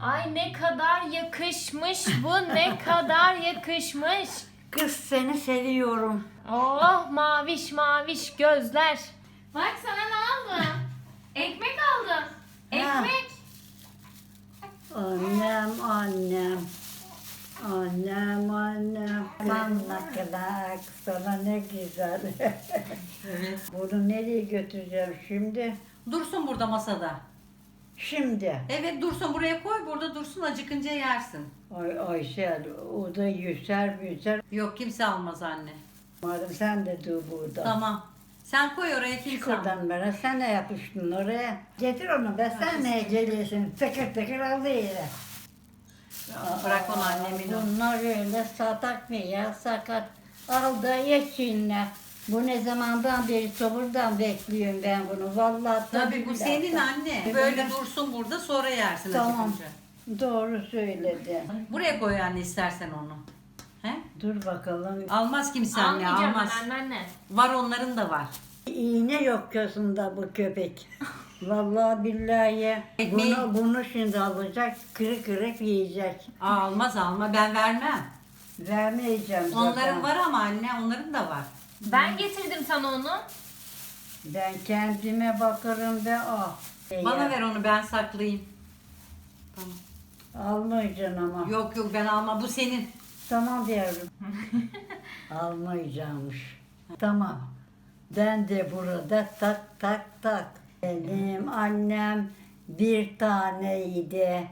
Ay ne kadar yakışmış bu ne kadar yakışmış. Kız seni seviyorum. Oh maviş maviş gözler. Bak sana ne aldım? Ekmek aldım. Ekmek. Annem, annem. Annem, annem. Kanla kınak sana ne güzel. Evet. Bunu nereye götüreceğim şimdi? Dursun burada masada. Şimdi. Evet dursun buraya koy burada dursun acıkınca yersin. Ay Aysel o da yüzer yüzer. Yok kimse almaz anne. Madem sen de dur burada. Tamam. Sen koy oraya Çık kimse almaz. oradan bana. Sen ne yapıştın oraya? Getir onu be. Sen ne eceliyorsun? Tıkır tıkır aldı yere. Bırak onu annemin. Bunlar öyle satak mı ya sakat. Al da ye şimdi. Bu ne zamandan beri soburdan bekliyorum ben bunu. Vallahi Tabii bu billahi. senin anne. Böyle dursun burada sonra yersin Tamam. acıkınca. Doğru söyledi. Buraya koy anne istersen onu. He? Dur bakalım. Almaz kimse anne Almayacağım almaz. ben anneanne. Var onların da var. İğne yok gözünde bu köpek. Vallahi billahi Ekmeği- bunu, bunu şimdi alacak, kırık kırık yiyecek. Aa, almaz alma ben vermem. Vermeyeceğim zaten. Onların var ama anne onların da var. Ben getirdim sana onu. Ben kendime bakarım ve ah. Bana ver onu ben saklayayım. Tamam. Almayacaksın ama. Yok yok ben alma bu senin. Tamam yavrum. Almayacakmış. Tamam. Ben de burada tak tak tak. Benim annem bir taneydi.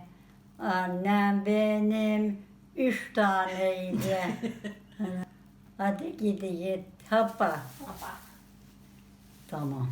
Annem benim üç taneydi. Hadi 好吧。好吧。知道吗？